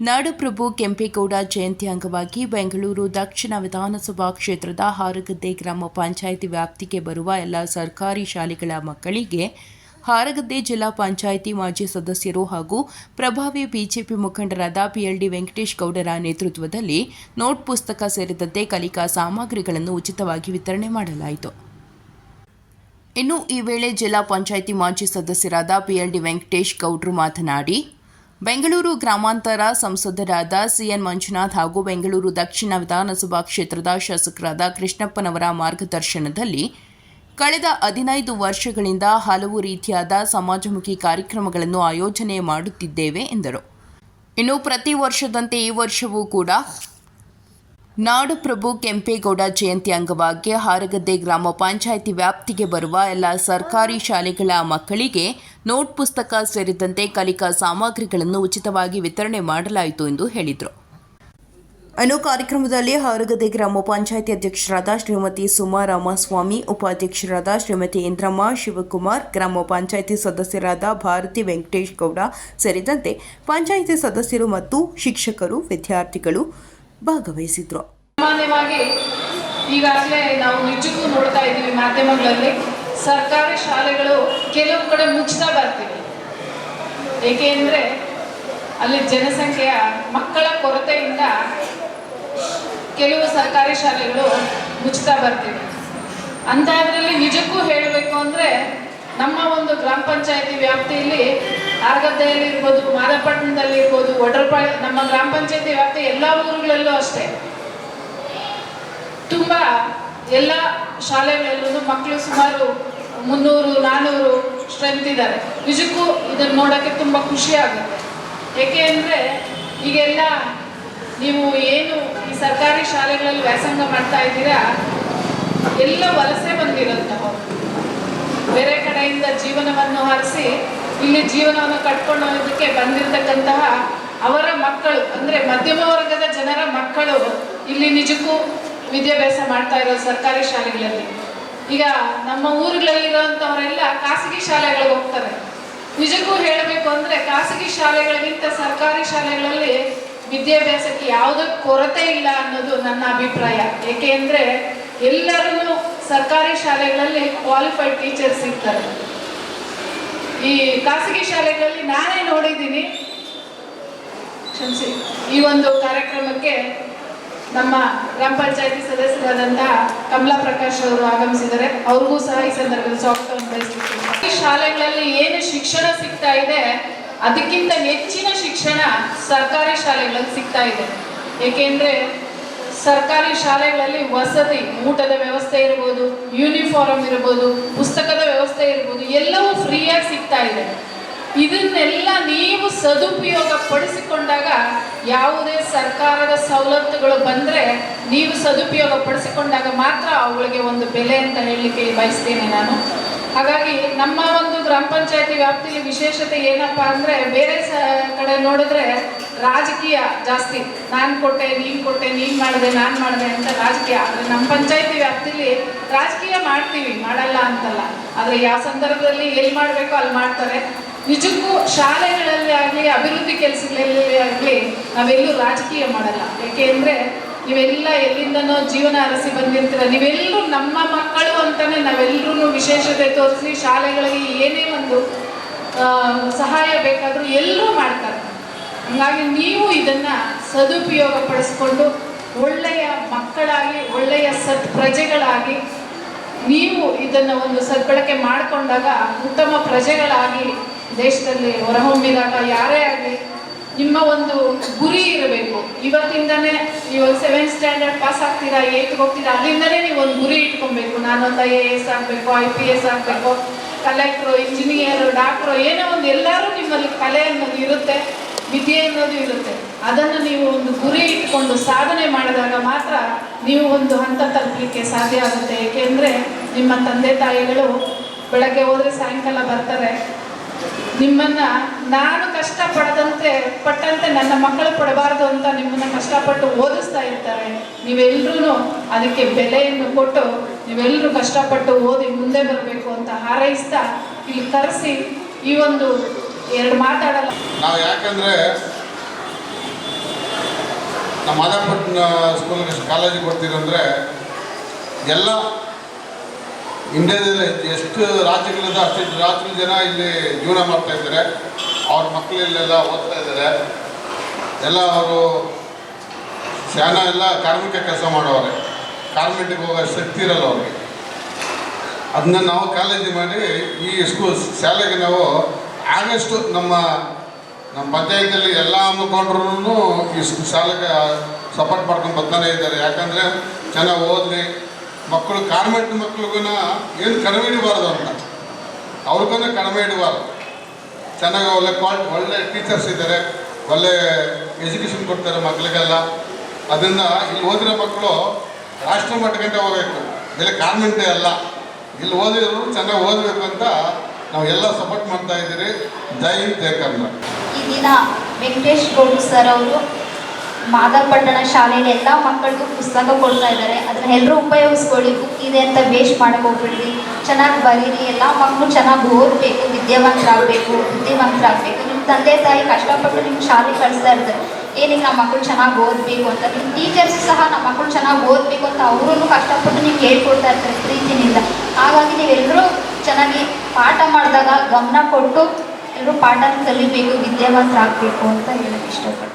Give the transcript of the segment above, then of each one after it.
ನಾಡಪ್ರಭು ಕೆಂಪೇಗೌಡ ಜಯಂತಿ ಅಂಗವಾಗಿ ಬೆಂಗಳೂರು ದಕ್ಷಿಣ ವಿಧಾನಸಭಾ ಕ್ಷೇತ್ರದ ಹಾರಗದ್ದೆ ಗ್ರಾಮ ಪಂಚಾಯಿತಿ ವ್ಯಾಪ್ತಿಗೆ ಬರುವ ಎಲ್ಲ ಸರ್ಕಾರಿ ಶಾಲೆಗಳ ಮಕ್ಕಳಿಗೆ ಹಾರಗದ್ದೆ ಜಿಲ್ಲಾ ಪಂಚಾಯಿತಿ ಮಾಜಿ ಸದಸ್ಯರು ಹಾಗೂ ಪ್ರಭಾವಿ ಬಿಜೆಪಿ ಮುಖಂಡರಾದ ಪಿಎಲ್ಡಿ ವೆಂಕಟೇಶ್ ಗೌಡರ ನೇತೃತ್ವದಲ್ಲಿ ನೋಟ್ ಪುಸ್ತಕ ಸೇರಿದಂತೆ ಕಲಿಕಾ ಸಾಮಗ್ರಿಗಳನ್ನು ಉಚಿತವಾಗಿ ವಿತರಣೆ ಮಾಡಲಾಯಿತು. ಇನ್ನು ಈ ವೇಳೆ ಜಿಲ್ಲಾ ಪಂಚಾಯಿತಿ ಮಾಜಿ ಸದಸ್ಯರಾದ ಪಿಎಲ್ಡಿ ವೆಂಕಟೇಶ್ ಗೌಡ್ರು ಮಾತನಾಡಿ ಬೆಂಗಳೂರು ಗ್ರಾಮಾಂತರ ಸಂಸದರಾದ ಸಿಎನ್ ಮಂಜುನಾಥ್ ಹಾಗೂ ಬೆಂಗಳೂರು ದಕ್ಷಿಣ ವಿಧಾನಸಭಾ ಕ್ಷೇತ್ರದ ಶಾಸಕರಾದ ಕೃಷ್ಣಪ್ಪನವರ ಮಾರ್ಗದರ್ಶನದಲ್ಲಿ ಕಳೆದ ಹದಿನೈದು ವರ್ಷಗಳಿಂದ ಹಲವು ರೀತಿಯಾದ ಸಮಾಜಮುಖಿ ಕಾರ್ಯಕ್ರಮಗಳನ್ನು ಆಯೋಜನೆ ಮಾಡುತ್ತಿದ್ದೇವೆ ಎಂದರು. ಇನ್ನು ಪ್ರತಿ ವರ್ಷದಂತೆ ಈ ವರ್ಷವೂ ಕೂಡ ನಾಡಪ್ರಭು ಕೆಂಪೇಗೌಡ ಜಯಂತಿ ಅಂಗವಾಗಿ ಹಾರಗದ್ದೆ ಗ್ರಾಮ ಪಂಚಾಯಿತಿ ವ್ಯಾಪ್ತಿಗೆ ಬರುವ ಎಲ್ಲ ಸರ್ಕಾರಿ ಶಾಲೆಗಳ ಮಕ್ಕಳಿಗೆ ನೋಟ್ ಪುಸ್ತಕ ಸೇರಿದಂತೆ ಕಲಿಕಾ ಸಾಮಗ್ರಿಗಳನ್ನು ಉಚಿತವಾಗಿ ವಿತರಣೆ ಮಾಡಲಾಯಿತು ಎಂದು ಹೇಳಿದರು. ಅನು ಕಾರ್ಯಕ್ರಮದಲ್ಲಿ ಹಾರಗದ್ದೆ ಗ್ರಾಮ ಪಂಚಾಯಿತಿ ಅಧ್ಯಕ್ಷರಾದ ಶ್ರೀಮತಿ ಸುಮಾ ರಾಮಸ್ವಾಮಿ ಉಪಾಧ್ಯಕ್ಷರಾದ ಶ್ರೀಮತಿ ಇಂದ್ರಮ್ಮ, ಶಿವಕುಮಾರ್, ಗ್ರಾಮ ಪಂಚಾಯಿತಿ ಸದಸ್ಯರಾದ ಭಾರತಿ ವೆಂಕಟೇಶ್ ಗೌಡ ಸೇರಿದಂತೆ ಪಂಚಾಯಿತಿ ಸದಸ್ಯರು ಮತ್ತು ಶಿಕ್ಷಕರು, ವಿದ್ಯಾರ್ಥಿಗಳು ಭಾಗವಹಿಸಿದ್ರು. ಸಾಮಾನ್ಯವಾಗಿ ಈಗಾಗಲೇ ನಾವು ನಿಜಕ್ಕೂ ನೋಡ್ತಾ ಇದ್ದೀವಿ ಮಾಧ್ಯಮಗಳಲ್ಲಿ, ಸರ್ಕಾರಿ ಶಾಲೆಗಳು ಕೆಲವು ಕಡೆ ಮುಚ್ಚುತ್ತಾ ಬರ್ತೀವಿ. ಏಕೆ ಅಲ್ಲಿ ಜನಸಂಖ್ಯೆಯ ಮಕ್ಕಳ ಕೊರತೆಯಿಂದ ಕೆಲವು ಸರ್ಕಾರಿ ಶಾಲೆಗಳು ಮುಚ್ತಾ ಬರ್ತೀವಿ. ಅಂತಹದ್ರಲ್ಲಿ ನಿಜಕ್ಕೂ ಹೇಳಬೇಕು ಅಂದರೆ ನಮ್ಮ ಒಂದು ಗ್ರಾಮ ಪಂಚಾಯತಿ ವ್ಯಾಪ್ತಿಯಲ್ಲಿ ಆರ್ಗದ್ದೆಯಲ್ಲಿ ಇರ್ಬೋದು ಮಾದಪಟ್ಟಣದಲ್ಲಿ ಇರ್ಬೋದು ನಮ್ಮ ಗ್ರಾಮ ಪಂಚಾಯತಿ ವ್ಯಾಪ್ತಿ ಎಲ್ಲ ಊರುಗಳಲ್ಲೂ ಅಷ್ಟೇ. ತುಂಬ ಎಲ್ಲ ಶಾಲೆಗಳಲ್ಲೂ ಮಕ್ಕಳು ಸುಮಾರು ಮುನ್ನೂರು, ನಾನೂರು ಸ್ಟ್ರೆಂತ್ ಇದ್ದಾರೆ ನಿಜಕ್ಕೂ ಇದನ್ನು ನೋಡೋಕ್ಕೆ ತುಂಬ ಖುಷಿ ಆಗುತ್ತೆ. ಏಕೆ ಅಂದರೆ ಈಗೆಲ್ಲ ನೀವು ಏನು ಈ ಸರ್ಕಾರಿ ಶಾಲೆಗಳಲ್ಲಿ ವ್ಯಾಸಂಗ ಮಾಡ್ತಾ ಇದ್ದೀರಾ, ಎಲ್ಲ ವಲಸೆ ಬಂದಿರೋಂಥವ್ರು ಬೇರೆ ಕಡೆಯಿಂದ ಜೀವನವನ್ನು ಹರಿಸಿ ಇಲ್ಲಿ ಜೀವನವನ್ನು ಕಟ್ಕೊಂಡು ಹೋಗೋದಕ್ಕೆ ಬಂದಿರತಕ್ಕಂತಹ ಅವರ ಮಕ್ಕಳು, ಅಂದರೆ ಮಧ್ಯಮ ವರ್ಗದ ಜನರ ಮಕ್ಕಳು ಇಲ್ಲಿ ನಿಜಕ್ಕೂ ವಿದ್ಯಾಭ್ಯಾಸ ಮಾಡ್ತಾ ಇರೋ ಸರ್ಕಾರಿ ಶಾಲೆಗಳಲ್ಲಿ. ಈಗ ನಮ್ಮ ಊರುಗಳಲ್ಲಿರುವಂಥವರೆಲ್ಲ ಖಾಸಗಿ ಶಾಲೆಗಳಿಗೆ ಹೋಗ್ತಾರೆ. ನಿಜಕ್ಕೂ ಹೇಳಬೇಕು ಅಂದರೆ ಖಾಸಗಿ ಶಾಲೆಗಳಿಗಿಂತ ಸರ್ಕಾರಿ ಶಾಲೆಗಳಲ್ಲಿ ವಿದ್ಯಾಭ್ಯಾಸಕ್ಕೆ ಯಾವುದೇ ಕೊರತೆ ಇಲ್ಲ ಅನ್ನೋದು ನನ್ನ ಅಭಿಪ್ರಾಯ. ಏಕೆ ಅಂದರೆ ಎಲ್ಲರೂ ಸರ್ಕಾರಿ ಶಾಲೆಗಳಲ್ಲಿ ಕ್ವಾಲಿಫೈಡ್ ಟೀಚರ್ಸ್ ಸಿಗ್ತಾರೆ. ಈ ಖಾಸಗಿ ಶಾಲೆಗಳಲ್ಲಿ ನಾನೇ ನೋಡಿದ್ದೀನಿ. ಕ್ಷಮಿಸಿ, ಈ ಒಂದು ಕಾರ್ಯಕ್ರಮಕ್ಕೆ ನಮ್ಮ ಗ್ರಾಮ ಪಂಚಾಯತಿ ಸದಸ್ಯರಾದಂತಹ ಕಮಲಾ ಪ್ರಕಾಶ್ ಅವರು ಆಗಮಿಸಿದ್ದಾರೆ. ಅವ್ರಿಗೂ ಸಹ ಈ ಸಂದರ್ಭದಲ್ಲಿ ಸ್ವಾಗತವನ್ನು ಈ ಶಾಲೆಗಳಲ್ಲಿ ಏನು ಶಿಕ್ಷಣ ಸಿಗ್ತಾ ಇದೆ, ಅದಕ್ಕಿಂತ ಹೆಚ್ಚಿನ ಶಿಕ್ಷಣ ಸರ್ಕಾರಿ ಶಾಲೆಗಳಲ್ಲಿ ಸಿಗ್ತಾ ಇದೆ. ಏಕೆಂದ್ರೆ ಸರ್ಕಾರಿ ಶಾಲೆಗಳಲ್ಲಿ ವಸತಿ, ಊಟದ ವ್ಯವಸ್ಥೆ ಇರ್ಬೋದು ಯೂನಿಫಾರ್ಮ್ ಇರ್ಬೋದು, ಪುಸ್ತಕದ ವ್ಯವಸ್ಥೆ ಇರ್ಬೋದು, ಎಲ್ಲವೂ ಫ್ರೀಯಾಗಿ ಸಿಗ್ತಾ ಇದೆ. ಇದನ್ನೆಲ್ಲ ನೀವು ಸದುಪಯೋಗ ಪಡಿಸಿಕೊಂಡಾಗ ಯಾವುದೇ ಸರ್ಕಾರದ ಸವಲತ್ತುಗಳು ಬಂದರೆ ನೀವು ಸದುಪಯೋಗ ಪಡಿಸಿಕೊಂಡಾಗ ಮಾತ್ರ ಅವುಗಳಿಗೆ ಒಂದು ಬೆಲೆ ಅಂತ ಹೇಳಲಿಕ್ಕೆ ಬಯಸ್ತೇನೆ ನಾನು. ಹಾಗಾಗಿ ನಮ್ಮ ಒಂದು ಗ್ರಾಮ ಪಂಚಾಯತಿ ವ್ಯಾಪ್ತಿಯಲ್ಲಿ ವಿಶೇಷತೆ ಏನಪ್ಪ ಅಂದರೆ ಬೇರೆ ಸ ಕಡೆ ನೋಡಿದ್ರೆ ರಾಜಕೀಯ ಜಾಸ್ತಿ. ನಾನು ಕೊಟ್ಟೆ, ನೀನು ಕೊಟ್ಟೆ, ನೀನು ಮಾಡಿದೆ, ನಾನು ಮಾಡಿದೆ ಅಂತ ರಾಜಕೀಯ. ಆದರೆ ನಮ್ಮ ಪಂಚಾಯತಿ ವ್ಯಾಪ್ತಿಯಲ್ಲಿ ರಾಜಕೀಯ ಮಾಡ್ತೀವಿ, ಮಾಡಲ್ಲ ಅಂತಲ್ಲ. ಆದರೆ ಯಾವ ಸಂದರ್ಭದಲ್ಲಿ ಎಲ್ಲಿ ಮಾಡಬೇಕೋ ಅಲ್ಲಿ ಮಾಡ್ತಾರೆ. ನಿಜಕ್ಕೂ ಶಾಲೆಗಳಲ್ಲಿ ಆಗಲಿ, ಅಭಿವೃದ್ಧಿ ಕೆಲಸಗಳಲ್ಲಿ ಆಗಲಿ ನಾವೆಲ್ಲೂ ರಾಜಕೀಯ ಮಾಡಲ್ಲ. ಯಾಕೆಂದ್ರೆ ನೀವೆಲ್ಲ ಎಲ್ಲಿಂದನೋ ಜೀವನ ಅರಸಿ ಬಂದಿರ್ತೀರ. ನೀವೆಲ್ಲರೂ ನಮ್ಮ ಮಕ್ಕಳು ಅಂತಾನೆ ನಾವೆಲ್ಲರೂ ವಿಶೇಷತೆ ತೋರಿಸಿ ಶಾಲೆಗಳಿಗೆ ಏನೇ ಒಂದು ಸಹಾಯ ಬೇಕಾದರೂ ಎಲ್ಲರೂ ಮಾಡ್ತಾರೆ. ಹಂಗಾಗಿ ನೀವು ಇದನ್ನು ಸದುಪಯೋಗ ಪಡಿಸ್ಕೊಂಡು ಒಳ್ಳೆಯ ಮಕ್ಕಳಾಗಿ, ಒಳ್ಳೆಯ ಸತ್ ಪ್ರಜೆಗಳಾಗಿ ನೀವು ಇದನ್ನು ಒಂದು ಸದ್ಬಳಕೆ ಮಾಡಿಕೊಂಡಾಗ ಉತ್ತಮ ಪ್ರಜೆಗಳಾಗಿ ದೇಶದಲ್ಲಿ ಹೊರಹೊಮ್ಮಿದಾಗ ಯಾರೇ ಆಗಲಿ, ನಿಮ್ಮ ಒಂದು ಗುರಿ ಇರಬೇಕು. ಇವತ್ತಿಂದನೇ ನೀವು ಸೆವೆಂತ್ ಸ್ಟ್ಯಾಂಡರ್ಡ್ ಪಾಸ್ ಆಗ್ತೀರಾ ಏತ್ಗೆ ಹೋಗ್ತೀರಾ ಅಲ್ಲಿಂದನೇ ನೀವು ಒಂದು ಗುರಿ ಇಟ್ಕೊಬೇಕು. ನಾನೊಂದು ಐ ಎ ಎಸ್ ಆಗಬೇಕು ಐ ಪಿ ಎಸ್ ಆಗಬೇಕು ಕಲೆಕ್ಟ್ರು ಇಂಜಿನಿಯರು ಡಾಕ್ಟ್ರು ಏನೋ ಒಂದು ಎಲ್ಲರೂ ನಿಮ್ಮಲ್ಲಿ ಕಲೆ ಅನ್ನೋದು ಇರುತ್ತೆ, ವಿದ್ಯೆ ಅನ್ನೋದು ಇರುತ್ತೆ. ಅದನ್ನು ನೀವು ಒಂದು ಗುರಿ ಇಟ್ಕೊಂಡು ಸಾಧನೆ ಮಾಡಿದಾಗ ಮಾತ್ರ ನೀವು ಒಂದು ಹಂತ ತಲುಪಲಿಕ್ಕೆ ಸಾಧ್ಯ ಆಗುತ್ತೆ. ಏಕೆಂದರೆ ನಿಮ್ಮ ತಂದೆ ತಾಯಿಗಳು ಬೆಳಗ್ಗೆ ಹೋದರೆ ಸಾಯಂಕಾಲ ಬರ್ತಾರೆ ನಿಮ್ಮನ್ನ ನಾನು ಕಷ್ಟ ಪಡದಂತೆ ಪಟ್ಟಂತೆ ನನ್ನ ಮಕ್ಕಳು ಪಡಬಾರ್ದು ಅಂತ ನಿಮ್ಮನ್ನ ಕಷ್ಟಪಟ್ಟು ಓದಿಸ್ತಾ ಇರ್ತಾರೆ. ನೀವೆಲ್ಲರೂ ಅದಕ್ಕೆ ಬೆಲೆಯನ್ನು ಕೊಟ್ಟು ನೀವೆಲ್ಲರೂ ಕಷ್ಟಪಟ್ಟು ಓದಿ ಮುಂದೆ ಬರಬೇಕು ಅಂತ ಹಾರೈಸ್ತಾ ಇಲ್ಲಿ ಕರೆಸಿ ಈ ಒಂದು ಎರಡು ಮಾತಾಡಲ್ಲ. ನಾವು ಯಾಕಂದ್ರೆ ನಮ್ಮ ಮಾದಾಪಟ್ಟಣ ಸ್ಕೂಲ್ ಕಾಲೇಜಿಗೆ ಬರ್ತೀರಂದ್ರೆ ಎಲ್ಲ ಇಂಡಿಯಾದಲ್ಲಿ ಎಷ್ಟು ರಾಜ್ಯಗಳಿಂದ ಅಷ್ಟು ರಾತ್ರಿ ಜನ ಇಲ್ಲಿ ಜೀವನ ಮಾಡ್ತಾ ಇದ್ದಾರೆ. ಅವ್ರ ಮಕ್ಕಳಲ್ಲೆಲ್ಲ ಓದ್ತಾ ಇದ್ದಾರೆ. ಎಲ್ಲ ಅವರು ಶಾನ ಎಲ್ಲ ಕಾರ್ಮಿಕ ಕೆಲಸ ಮಾಡೋರೆ ಕಾರ್ಮಿಕಕ್ಕೆ ಹೋಗೋ ಶಕ್ತಿ ಇರಲ್ಲ ಅವ್ರಿಗೆ. ಅದನ್ನ ನಾವು ಕಾಲೇಜ್ ಮಾಡಿ ಈ ಸ್ಕೂಲ್ ಶಾಲೆಗೆ ನಾವು ಆಗಷ್ಟು ನಮ್ಮ ನಮ್ಮ ಪಂಚಾಯತಿಯಲ್ಲಿ ಎಲ್ಲ ಮುಖಂಡರು ಈ ಶಾಲೆಗೆ ಸಪೋರ್ಟ್ ಮಾಡ್ಕೊಂಡು ಬರ್ತಾನೆ ಇದ್ದಾರೆ. ಯಾಕಂದರೆ ಚೆನ್ನಾಗಿ ಓದಲಿ ಮಕ್ಕಳು ಕಾರ್ಮೆಂಟ್ ಮಕ್ಕಳಿಗೂ ಏನು ಕಡಿಮೆ ಇಡಬಾರ್ದು ಅಂತ. ಅವ್ರಿಗೂ ಕಡಿಮೆ ಇಡಬಾರ್ದು. ಚೆನ್ನಾಗಿ ಒಳ್ಳೆ ಕ್ವಾಲ್, ಒಳ್ಳೆ ಟೀಚರ್ಸ್ ಇದ್ದಾರೆ, ಒಳ್ಳೆ ಎಜುಕೇಷನ್ ಕೊಡ್ತಾರೆ ಮಕ್ಕಳಿಗೆಲ್ಲ. ಅದರಿಂದ ಇಲ್ಲಿ ಓದಿರೋ ಮಕ್ಕಳು ರಾಷ್ಟ್ರ ಮಟ್ಟಕ್ಕೆ ಹೋಗಬೇಕು. ಇಲ್ಲಿ ಕಾನ್ವೆಂಟೇ ಅಲ್ಲ. ಇಲ್ಲಿ ಓದಿರೋರು ಚೆನ್ನಾಗಿ ಓದಬೇಕು ಅಂತ ನಾವು ಎಲ್ಲ ಸಪೋರ್ಟ್ ಮಾಡ್ತಾ ಇದ್ದೀರಿ. ಜೈ ಜೈ ಕರ್ನಾಟಕ. ಈ ದಿನ ವೆಂಕಟೇಶ್ ಗೌಡ ಸರ್ ಅವರು ಮಾದಪಟ್ಟಣ ಶಾಲೆಯಲ್ಲಿ ಎಲ್ಲ ಮಕ್ಕಳಿಗೂ ಪುಸ್ತಕ ಕೊಡ್ತಾ ಇದ್ದಾರೆ. ಅದನ್ನ ಎಲ್ಲರೂ ಉಪಯೋಗಿಸ್ಕೊಳ್ಳಿ. ಬುಕ್ ಇದೆ ಅಂತ ವೇಸ್ಟ್ ಮಾಡಕ್ಕೆ ಹೋಗ್ಬಿಡ್ರಿ ಚೆನ್ನಾಗಿ ಬರೀರಿ. ಎಲ್ಲ ಮಕ್ಕಳು ಚೆನ್ನಾಗಿ ಓದಬೇಕು. ವಿದ್ಯಾವಂತರಾಗಬೇಕು. ಬುದ್ಧಿವಂತರಾಗಬೇಕು. ನಿಮ್ಮ ತಂದೆ ತಾಯಿ ಕಷ್ಟಪಟ್ಟು ನಿಮ್ಮ ಶಾಲೆ ಕಳಿಸ್ತಾ ಇರ್ತಾರೆ. ಏನಕ್ಕೆ ನಮ್ಮ ಮಕ್ಕಳು ಚೆನ್ನಾಗಿ ಓದಬೇಕು ಅಂತ? ನಿಮ್ಮ ಟೀಚರ್ಸ್ ಸಹ ನಮ್ಮ ಮಕ್ಕಳು ಚೆನ್ನಾಗಿ ಓದಬೇಕು ಅಂತ ಅವರೂ ಕಷ್ಟಪಟ್ಟು ನಿಮ್ಗೆ ಹೇಳ್ಕೊಡ್ತಾ ಇರ್ತಾರೆ ಪ್ರೀತಿನಿಂದ ಹಾಗಾಗಿ ನೀವೆಲ್ಲರೂ ಚೆನ್ನಾಗಿ ಪಾಠ ಮಾಡಿದಾಗ ಗಮನ ಕೊಟ್ಟು ಎಲ್ಲರೂ ಪಾಠನ ಕಲಿಬೇಕು, ವಿದ್ಯಾವಂತರಾಗಬೇಕು ಅಂತ ಹೇಳಕ್ಕೆ ಇಷ್ಟಪಡ್ತೀನಿ.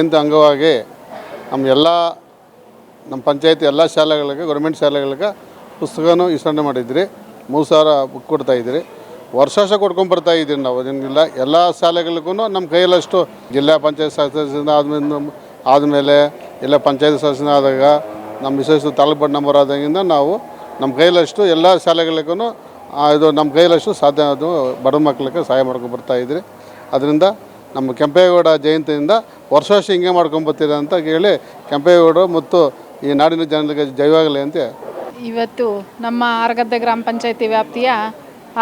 ಜಯಂತಿ ಅಂಗವಾಗಿ ನಮ್ಮ ಎಲ್ಲ, ನಮ್ಮ ಪಂಚಾಯತಿ ಎಲ್ಲ ಶಾಲೆಗಳಿಗೆ, ಗೌರ್ಮೆಂಟ್ ಶಾಲೆಗಳಿಗೆ ಪುಸ್ತಕನೂ ವಿಸ್ತರಣೆ ಮಾಡಿದ್ರಿ. ಮೂರು ಸಾವಿರ ಬುಕ್ ಕೊಡ್ತಾ ಇದ್ರಿ. ವರ್ಷ ಕೊಡ್ಕೊಂಡು ಬರ್ತಾ ಇದ್ದೀರಿ ನಾವು. ಅದೇನಿಲ್ಲ ಎಲ್ಲ ಶಾಲೆಗಳಿಗೂ ನಮ್ಮ ಕೈಯಲ್ಲಷ್ಟು ಜಿಲ್ಲಾ ಪಂಚಾಯತ್ ಸದಸ್ಯರಿಂದ ಆದ್ಮೇಲೆ ಆದಮೇಲೆ ಎಲ್ಲ ಪಂಚಾಯತ್ ಸದಸ್ಯನ ಆದಾಗ, ನಮ್ಮ ವಿಶೇಷ ತಾಲೂಕು ನಂಬರ್ ಆದಾಗಿಂದ ನಾವು ನಮ್ಮ ಕೈಯಲ್ಲಷ್ಟು ಎಲ್ಲ ಶಾಲೆಗಳಿಗೂ ಇದು ನಮ್ಮ ಕೈಯಲ್ಲಷ್ಟು ಸಾಧ್ಯ ಅದು ಬಡ ಮಕ್ಕಳಿಗೆ ಸಹಾಯ ಮಾಡ್ಕೊಂಡು ಬರ್ತಾ ಇದ್ರಿ. ಅದರಿಂದ ನಮ್ಮ ಕೆಂಪೇಗೌಡ ಜಯಂತಿಯಿಂದ ವರ್ಷ ವರ್ಷ ಹಿಂಗೆ ಮಾಡ್ಕೊಂಬರ್ತೀರ ಅಂತ ಹೇಳಿ ಕೆಂಪೇಗೌಡರು ಮತ್ತು ಈ ನಾಡಿನ ಜನರಿಗೆ ಜಯವಾಗಲಿ ಅಂತ ಇವತ್ತು ನಮ್ಮ ಆರಗದ್ದೆ ಗ್ರಾಮ ಪಂಚಾಯತಿ ವ್ಯಾಪ್ತಿಯ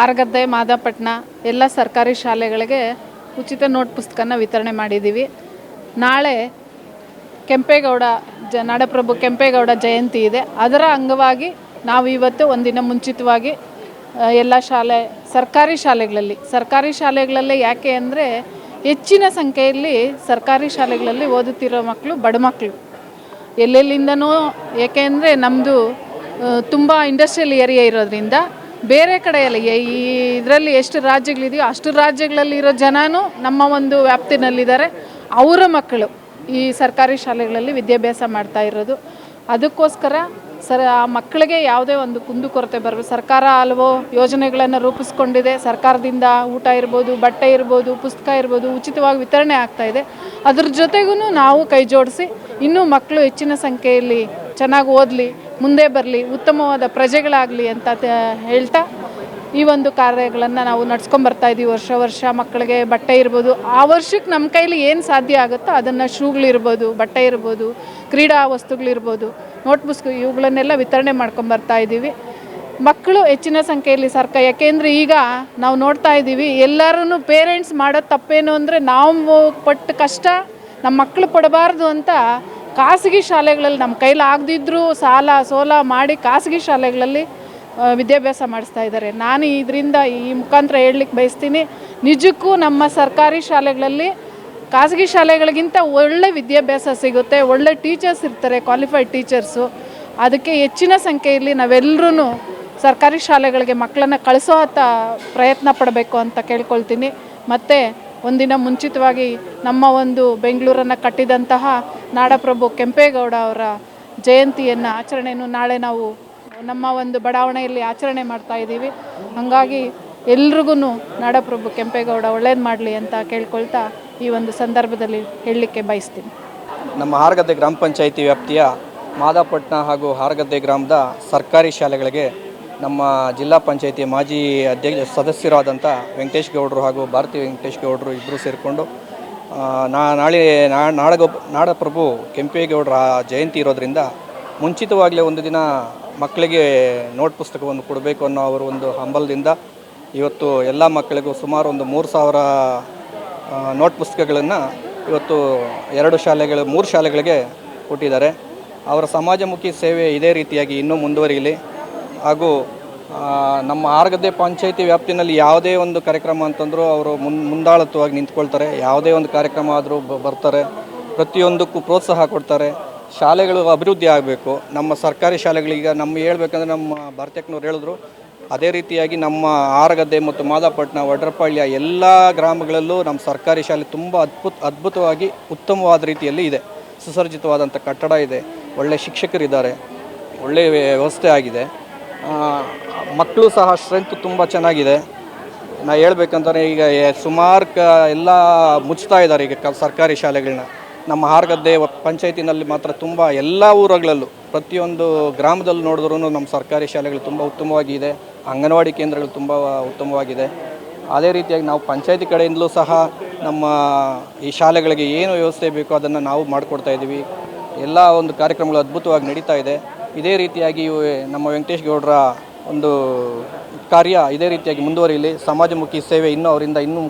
ಆರಗದ್ದೆ ಮಾದಾಪಟ್ಟಣ ಎಲ್ಲ ಸರ್ಕಾರಿ ಶಾಲೆಗಳಿಗೆ ಉಚಿತ ನೋಟ್ ಪುಸ್ತಕನ ವಿತರಣೆ ಮಾಡಿದ್ದೀವಿ. ನಾಳೆ ಕೆಂಪೇಗೌಡ ಜ, ನಾಡಪ್ರಭು ಕೆಂಪೇಗೌಡ ಜಯಂತಿ ಇದೆ. ಅದರ ಅಂಗವಾಗಿ ನಾವು ಇವತ್ತು ಒಂದಿನ ಮುಂಚಿತವಾಗಿ ಎಲ್ಲ ಶಾಲೆ, ಸರ್ಕಾರಿ ಶಾಲೆಗಳಲ್ಲಿ, ಸರ್ಕಾರಿ ಶಾಲೆಗಳಲ್ಲೇ ಯಾಕೆ ಅಂದರೆ ಹೆಚ್ಚಿನ ಸಂಖ್ಯೆಯಲ್ಲಿ ಸರ್ಕಾರಿ ಶಾಲೆಗಳಲ್ಲಿ ಓದುತ್ತಿರೋ ಮಕ್ಕಳು ಬಡ ಮಕ್ಕಳು. ಎಲ್ಲೆಲ್ಲಿಂದನೂ, ಏಕೆ ಅಂದರೆ ನಮ್ಮದು ತುಂಬ ಇಂಡಸ್ಟ್ರಿಯಲ್ ಏರಿಯಾ ಇರೋದ್ರಿಂದ ಬೇರೆ ಕಡೆಯಲ್ಲಿ ಈ ಇದರಲ್ಲಿ ಎಷ್ಟು ರಾಜ್ಯಗಳಿದೆಯೋ ಅಷ್ಟು ರಾಜ್ಯಗಳಲ್ಲಿರೋ ಜನನೂ ನಮ್ಮ ಒಂದು ವ್ಯಾಪ್ತಿನಲ್ಲಿದ್ದಾರೆ. ಅವರ ಮಕ್ಕಳು ಈ ಸರ್ಕಾರಿ ಶಾಲೆಗಳಲ್ಲಿ ವಿದ್ಯಾಭ್ಯಾಸ ಮಾಡ್ತಾ ಇರೋದು. ಅದಕ್ಕೋಸ್ಕರ ಸರ್, ಆ ಮಕ್ಕಳಿಗೆ ಯಾವುದೇ ಒಂದು ಕುಂದುಕೊರತೆ ಬರಬೇಕು ಸರ್ಕಾರ ಹಲವು ಯೋಜನೆಗಳನ್ನು ರೂಪಿಸ್ಕೊಂಡಿದೆ. ಸರ್ಕಾರದಿಂದ ಊಟ ಇರ್ಬೋದು, ಬಟ್ಟೆ ಇರ್ಬೋದು, ಪುಸ್ತಕ ಇರ್ಬೋದು ಉಚಿತವಾಗಿ ವಿತರಣೆ ಆಗ್ತಾ ಇದೆ. ಅದ್ರ ಜೊತೆಗೂ ನಾವು ಕೈ ಜೋಡಿಸಿ ಇನ್ನೂ ಮಕ್ಕಳು ಹೆಚ್ಚಿನ ಸಂಖ್ಯೆಯಲ್ಲಿ ಚೆನ್ನಾಗಿ ಓದಲಿ, ಮುಂದೆ ಬರಲಿ, ಉತ್ತಮವಾದ ಪ್ರಜೆಗಳಾಗಲಿ ಅಂತ ಹೇಳ್ತಾ ಈ ಒಂದು ಕಾರ್ಯಗಳನ್ನು ನಾವು ನಡ್ಸ್ಕೊಂಬರ್ತಾ ಇದ್ದೀವಿ ವರ್ಷ ವರ್ಷ ಮಕ್ಕಳಿಗೆ ಬಟ್ಟೆ ಇರ್ಬೋದು. ಆ ವರ್ಷಕ್ಕೆ ನಮ್ಮ ಕೈಲಿ ಏನು ಸಾಧ್ಯ ಆಗುತ್ತೋ ಅದನ್ನು ಶೂಗಳಿರ್ಬೋದು ಬಟ್ಟೆ ಇರ್ಬೋದು, ಕ್ರೀಡಾ ವಸ್ತುಗಳಿರ್ಬೋದು ನೋಟ್ ಪುಸ್ತಕ ಇವುಗಳನ್ನೆಲ್ಲ ವಿತರಣೆ ಮಾಡ್ಕೊಂಡು ಬರ್ತಾ ಇದ್ದೀವಿ ಮಕ್ಕಳು ಹೆಚ್ಚಿನ ಸಂಖ್ಯೆಯಲ್ಲಿ ಸರ್ಕ, ಯಾಕೆಂದರೆ ಈಗ ನಾವು ನೋಡ್ತಾ ಇದ್ದೀವಿ ಎಲ್ಲರೂ ಪೇರೆಂಟ್ಸ್ ಮಾಡೋ ತಪ್ಪೇನು ಅಂದರೆ ನಾವು ಪಟ್ಟ ಕಷ್ಟ ನಮ್ಮ ಮಕ್ಕಳು ಪಡಬಾರ್ದು ಅಂತ ಖಾಸಗಿ ಶಾಲೆಗಳಲ್ಲಿ ನಮ್ಮ ಕೈಲಿ ಆಗದಿದ್ದರೂ ಸಾಲ ಸೋಲ ಮಾಡಿ ಖಾಸಗಿ ಶಾಲೆಗಳಲ್ಲಿ ವಿದ್ಯಾಭ್ಯಾಸ ಮಾಡಿಸ್ತಾ ಇದ್ದಾರೆ. ನಾನು ಇದರಿಂದ ಈ ಮುಖಾಂತರ ಹೇಳಲಿಕ್ಕೆ ಬಯಸ್ತೀನಿ, ನಿಜಕ್ಕೂ ನಮ್ಮ ಸರ್ಕಾರಿ ಶಾಲೆಗಳಲ್ಲಿ, ಖಾಸಗಿ ಶಾಲೆಗಳಿಗಿಂತ ಒಳ್ಳೆ ವಿದ್ಯಾಭ್ಯಾಸ ಸಿಗುತ್ತೆ, ಒಳ್ಳೆ ಟೀಚರ್ಸ್ ಇರ್ತಾರೆ ಕ್ವಾಲಿಫೈಡ್ ಟೀಚರ್ಸು ಅದಕ್ಕೆ ಹೆಚ್ಚಿನ ಸಂಖ್ಯೆಯಲ್ಲಿ ನಾವೆಲ್ಲರೂ ಸರ್ಕಾರಿ ಶಾಲೆಗಳಿಗೆ ಮಕ್ಕಳನ್ನು ಕಳಿಸೋ ಅಂತ ಪ್ರಯತ್ನ ಪಡಬೇಕು ಅಂತ ಕೇಳ್ಕೊಳ್ತೀನಿ. ಮತ್ತು ಒಂದಿನ ಮುಂಚಿತವಾಗಿ ನಮ್ಮ ಒಂದು ಬೆಂಗಳೂರನ್ನು ಕಟ್ಟಿದಂತಹ ನಾಡಪ್ರಭು ಕೆಂಪೇಗೌಡ ಅವರ ಜಯಂತಿಯನ್ನು ಆಚರಣೆಯನ್ನು ನಾಳೆ ನಾವು ನಮ್ಮ ಒಂದು ಬಡಾವಣೆಯಲ್ಲಿ ಆಚರಣೆ ಮಾಡ್ತಾ ಇದ್ದೀವಿ. ಹಾಗಾಗಿ ಎಲ್ರಿಗೂ ನಾಡಪ್ರಭು ಕೆಂಪೇಗೌಡ ಒಳ್ಳೇದು ಮಾಡಲಿ ಅಂತ ಕೇಳ್ಕೊಳ್ತಾ ಈ ಒಂದು ಸಂದರ್ಭದಲ್ಲಿ ಹೇಳಲಿಕ್ಕೆ ಬಯಸ್ತೀನಿ. ನಮ್ಮ ಹಾರಗದ್ದೆ ಗ್ರಾಮ ಪಂಚಾಯಿತಿ ವ್ಯಾಪ್ತಿಯ ಮಾದಾಪಟ್ಟಣ ಹಾಗೂ ಹಾರಗದ್ದೆ ಗ್ರಾಮದ ಸರ್ಕಾರಿ ಶಾಲೆಗಳಿಗೆ ನಮ್ಮ ಜಿಲ್ಲಾ ಪಂಚಾಯಿತಿ ಮಾಜಿ ಅಧ್ಯಕ್ಷ ಸದಸ್ಯರಾದಂಥ ವೆಂಕಟೇಶ್ ಗೌಡರು ಹಾಗೂ ಭಾರತಿ ವೆಂಕಟೇಶ್ ಗೌಡರು ಇಬ್ಬರು ಸೇರಿಕೊಂಡು ನಾ, ನಾಳೆ ನಾಡಗೊಬ್ಬ ನಾಡಪ್ರಭು ಕೆಂಪೇಗೌಡರ ಜಯಂತಿ ಇರೋದರಿಂದ ಮುಂಚಿತವಾಗಲೇ ಒಂದು ದಿನ ಮಕ್ಕಳಿಗೆ ನೋಟ್ ಪುಸ್ತಕವನ್ನು ಕೊಡಬೇಕು ಅನ್ನೋ ಅವರ ಒಂದು ಹಂಬಲದಿಂದ ಇವತ್ತು ಎಲ್ಲ ಮಕ್ಕಳಿಗೂ ಸುಮಾರು ಒಂದು ಮೂರು ಸಾವಿರ ನೋಟ್ ಪುಸ್ತಕಗಳನ್ನು ಇವತ್ತು ಎರಡು ಶಾಲೆಗಳು, ಮೂರು ಶಾಲೆಗಳಿಗೆ ಕೊಟ್ಟಿದ್ದಾರೆ. ಅವರ ಸಮಾಜಮುಖಿ ಸೇವೆ ಇದೇ ರೀತಿಯಾಗಿ ಇನ್ನೂ ಮುಂದುವರಿಯಲಿ. ಹಾಗೂ ನಮ್ಮ ಆರ್ಗದ್ದೆ ಪಂಚಾಯಿತಿ ವ್ಯಾಪ್ತಿನಲ್ಲಿ ಯಾವುದೇ ಒಂದು ಕಾರ್ಯಕ್ರಮ ಅಂತಂದರೂ ಅವರು ಮುನ್, ಮುಂದಾಳತ್ವವಾಗಿ ನಿಂತ್ಕೊಳ್ತಾರೆ. ಯಾವುದೇ ಒಂದು ಕಾರ್ಯಕ್ರಮ ಆದರೂ ಬರ್ತಾರೆ. ಪ್ರತಿಯೊಂದಕ್ಕೂ ಪ್ರೋತ್ಸಾಹ ಕೊಡ್ತಾರೆ. ಶಾಲೆಗಳು ಅಭಿವೃದ್ಧಿ ಆಗಬೇಕು. ನಮ್ಮ ಸರ್ಕಾರಿ ಶಾಲೆಗಳೀಗ ನಮ್ಮ ಹೇಳ್ಬೇಕಂದ್ರೆ ನಮ್ಮ ಭಾರತಕ್ಕನವ್ರು ಹೇಳಿದ್ರು. ಅದೇ ರೀತಿಯಾಗಿ ನಮ್ಮ ಆರಗದ್ದೆ ಮತ್ತು ಮಾದಾಪಟ್ಟಣ, ವಡ್ರಪಾಳ್ಯ ಎಲ್ಲ ಗ್ರಾಮಗಳಲ್ಲೂ ನಮ್ಮ ಸರ್ಕಾರಿ ಶಾಲೆ ತುಂಬ ಅದ್ಭುತ, ಅದ್ಭುತವಾಗಿ ಉತ್ತಮವಾದ ರೀತಿಯಲ್ಲಿ ಇದೆ. ಸುಸರ್ಜಿತವಾದಂಥ ಕಟ್ಟಡ ಇದೆ. ಒಳ್ಳೆಯ ಶಿಕ್ಷಕರಿದ್ದಾರೆ. ಒಳ್ಳೆಯ ವ್ಯವಸ್ಥೆ ಆಗಿದೆ. ಮಕ್ಕಳು ಸಹ ಸ್ಟ್ರೆಂತ್ ತುಂಬ ಚೆನ್ನಾಗಿದೆ. ನಾ ಹೇಳ್ಬೇಕಂದ್ರೆ ಈಗ ಸುಮಾರು ಕ ಎಲ್ಲ ಮುಚ್ತಾ ಇದ್ದಾರೆ ಈಗ ಕ, ಸರ್ಕಾರಿ ಶಾಲೆಗಳನ್ನ. ನಮ್ಮ ಹಾರ್ಗದ್ದೆ ಪಂಚಾಯತಿನಲ್ಲಿ ಮಾತ್ರ ತುಂಬ ಎಲ್ಲ ಊರುಗಳಲ್ಲೂ ಪ್ರತಿಯೊಂದು ಗ್ರಾಮದಲ್ಲಿ ನೋಡಿದ್ರೂ ನಮ್ಮ ಸರ್ಕಾರಿ ಶಾಲೆಗಳು ತುಂಬ ಉತ್ತಮವಾಗಿದೆ ಅಂಗನವಾಡಿ ಕೇಂದ್ರಗಳು ತುಂಬ ಉತ್ತಮವಾಗಿದೆ. ಅದೇ ರೀತಿಯಾಗಿ ನಾವು ಪಂಚಾಯತಿ ಕಡೆಯಿಂದಲೂ ಸಹ ನಮ್ಮ ಈ ಶಾಲೆಗಳಿಗೆ ಏನು ವ್ಯವಸ್ಥೆ ಬೇಕೋ ಅದನ್ನು ನಾವು ಮಾಡಿಕೊಡ್ತಾ ಇದ್ದೀವಿ. ಎಲ್ಲ ಒಂದು ಕಾರ್ಯಕ್ರಮಗಳು ಅದ್ಭುತವಾಗಿ ನಡೀತಾ ಇದೆ. ಇದೇ ರೀತಿಯಾಗಿ ನಮ್ಮ ವೆಂಕಟೇಶ್ ಗೌಡರ ಒಂದು ಕಾರ್ಯ ಇದೇ ರೀತಿಯಾಗಿ ಮುಂದುವರಿಯಲಿ ಸಮಾಜಮುಖಿ ಸೇವೆ ಇನ್ನೂ ಅವರಿಂದ ಇನ್ನೂ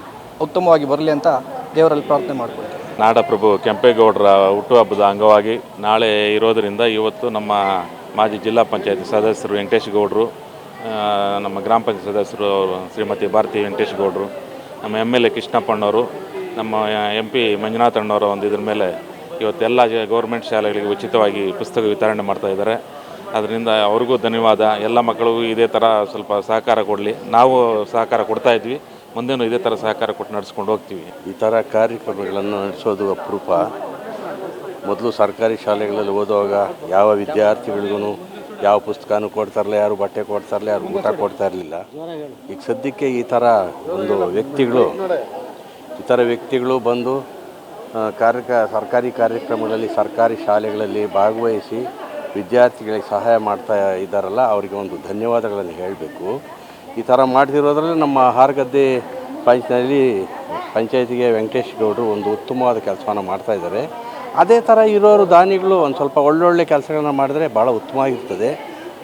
ಉತ್ತಮವಾಗಿ ಬರಲಿ ಅಂತ ದೇವರಲ್ಲಿ ಪ್ರಾರ್ಥನೆ ಮಾಡ್ಕೊಳ್ತೀನಿ ನಾಡಪ್ರಭು ಕೆಂಪೇಗೌಡರ ಹುಟ್ಟುಹಬ್ಬದ ಅಂಗವಾಗಿ ನಾಳೆ ಇರೋದರಿಂದ ಇವತ್ತು ನಮ್ಮ ಮಾಜಿ ಜಿಲ್ಲಾ ಪಂಚಾಯತ್ ಸದಸ್ಯರು ವೆಂಕಟೇಶ್ ಗೌಡರು ನಮ್ಮ ಗ್ರಾಮ ಪಂಚಾಯತ್ ಸದಸ್ಯರು ಶ್ರೀಮತಿ ಭಾರತಿ ವೆಂಕಟೇಶ್ ಗೌಡರು, ನಮ್ಮ ಎಂ ಎಲ್ ಎ ಕೃಷ್ಣಪ್ಪಣ್ಣವರು, ನಮ್ಮ ಎಂ ಪಿ ಮಂಜುನಾಥ್ ಅಣ್ಣವರು ಒಂದು ಇದ್ರ ಮೇಲೆ ಇವತ್ತೆಲ್ಲ ಗೌರ್ಮೆಂಟ್ ಶಾಲೆಗಳಿಗೆ ಉಚಿತವಾಗಿ ಪುಸ್ತಕ ವಿತರಣೆ ಮಾಡ್ತಾ ಇದ್ದಾರೆ. ಅದರಿಂದ ಅವ್ರಿಗೂ ಧನ್ಯವಾದ. ಎಲ್ಲ ಮಕ್ಕಳಿಗೂ ಇದೇ ಥರ ಸ್ವಲ್ಪ ಸಹಕಾರ ಕೊಡಲಿ. ನಾವು ಸಹಕಾರ ಕೊಡ್ತಾ ಇದ್ವಿ. ಮುಂದೇನು ಇದೇ ಥರ ಸಹಕಾರ ಕೊಟ್ಟು ನಡೆಸ್ಕೊಂಡು ಹೋಗ್ತೀವಿ. ಈ ಥರ ಕಾರ್ಯಕ್ರಮಗಳನ್ನು ನಡೆಸೋದು ಅಪರೂಪ. ಮೊದಲು ಸರ್ಕಾರಿ ಶಾಲೆಗಳಲ್ಲಿ ಓದುವಾಗ ಯಾವ ವಿದ್ಯಾರ್ಥಿಗಳಿಗೂ ಯಾವ ಪುಸ್ತಕನೂ ಕೊಡ್ತಾರಲ್ಲ ಯಾರು ಬಟ್ಟೆ ಕೊಡ್ತಾರಲ್ಲ ಯಾರು ಊಟ ಕೊಡ್ತಾ ಇರಲಿಲ್ಲ. ಈಗ ಸದ್ಯಕ್ಕೆ ಈ ಥರ ಒಂದು ವ್ಯಕ್ತಿಗಳು, ಈ ಥರ ವ್ಯಕ್ತಿಗಳು ಬಂದು ಕಾರ್ಯ ಕಾರ್ಯಕ, ಸರ್ಕಾರಿ ಕಾರ್ಯಕ್ರಮಗಳಲ್ಲಿ, ಸರ್ಕಾರಿ ಶಾಲೆಗಳಲ್ಲಿ ಭಾಗವಹಿಸಿ ವಿದ್ಯಾರ್ಥಿಗಳಿಗೆ ಸಹಾಯ ಮಾಡ್ತಾ ಇದ್ದಾರಲ್ಲ, ಅವರಿಗೆ ಒಂದು ಧನ್ಯವಾದಗಳನ್ನು ಹೇಳಬೇಕು. ಈ ಥರ ಮಾಡ್ತಿರೋದ್ರಲ್ಲಿ ನಮ್ಮ ಹಾರಗದ್ದೆ ಪಂಚಾಯತಿನಲ್ಲಿ ಪಂಚಾಯತಿಗೆ ವೆಂಕಟೇಶ್ ಗೌಡರು ಒಂದು ಉತ್ತಮವಾದ ಕೆಲಸವನ್ನು ಮಾಡ್ತಾ ಇದ್ದಾರೆ. ಅದೇ ಥರ ಇರೋರು ದಾನಿಗಳು ಒಂದು ಸ್ವಲ್ಪ ಒಳ್ಳೊಳ್ಳೆ ಕೆಲಸಗಳನ್ನ ಮಾಡಿದ್ರೆ ಭಾಳ ಉತ್ತಮವಾಗಿರ್ತದೆ.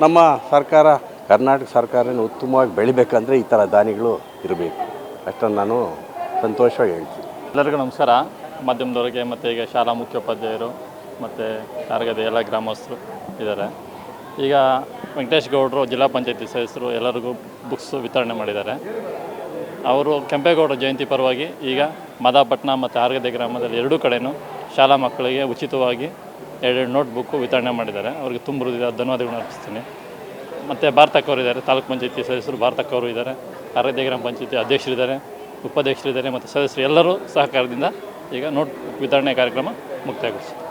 ನಮ್ಮ ಸರ್ಕಾರ, ಕರ್ನಾಟಕ ಸರ್ಕಾರನ ಉತ್ತಮವಾಗಿ ಬೆಳಿಬೇಕಂದ್ರೆ ಈ ಥರ ದಾನಿಗಳು ಇರಬೇಕು. ಅಷ್ಟನ್ನು ನಾನು ಸಂತೋಷವಾಗಿ ಹೇಳ್ತೀನಿ. ಎಲ್ಲರಿಗೂ ನಮಸ್ಕಾರ. ಮಾಧ್ಯಮದವರಿಗೆ ಮತ್ತು ಈಗ ಶಾಲಾ ಮುಖ್ಯೋಪಾಧ್ಯಾಯರು ಮತ್ತು ಕಾರ್ಗದ ಎಲ್ಲ ಗ್ರಾಮಸ್ಥರು ಇದ್ದಾರೆ. ಈಗ ವೆಂಕಟೇಶ್ ಗೌಡರು, ಜಿಲ್ಲಾ ಪಂಚಾಯತಿ ಸದಸ್ಯರು ಎಲ್ಲರಿಗೂ ಬುಕ್ಸ್ ವಿತರಣೆ ಮಾಡಿದ್ದಾರೆ. ಅವರು ಕೆಂಪೇಗೌಡರ ಜಯಂತಿ ಪರವಾಗಿ ಈಗ ಮದಾಪಟ್ಟಣ ಮತ್ತು ಆರ್ಗದೆ ಗ್ರಾಮದಲ್ಲಿ ಎರಡೂ ಕಡೆಯೂ ಶಾಲಾ ಮಕ್ಕಳಿಗೆ ಉಚಿತವಾಗಿ ಎರಡೆರಡು ನೋಟ್ ಬುಕ್ಕು ವಿತರಣೆ ಮಾಡಿದ್ದಾರೆ. ಅವರಿಗೆ ತುಂಬ ಧನ್ಯವಾದಗಳನ್ನ ಅರ್ಪಿಸ್ತೀನಿ. ಮತ್ತು ಭಾರತಕ್ಕವರು ಇದ್ದಾರೆ, ತಾಲೂಕು ಪಂಚಾಯತಿ ಸದಸ್ಯರು ಭಾರತಕ್ಕವರು ಇದ್ದಾರೆ, ಆರ್ಗದೆ ಗ್ರಾಮ ಪಂಚಾಯತಿ ಅಧ್ಯಕ್ಷರಿದ್ದಾರೆ, ಉಪಾಧ್ಯಕ್ಷರಿದ್ದಾರೆ ಮತ್ತು ಸದಸ್ಯರು ಎಲ್ಲರೂ ಸಹಕಾರದಿಂದ ಈಗ ನೋಟ್ ವಿತರಣೆ ಕಾರ್ಯಕ್ರಮ ಮುಕ್ತಾಯಗೊಳಿಸಿ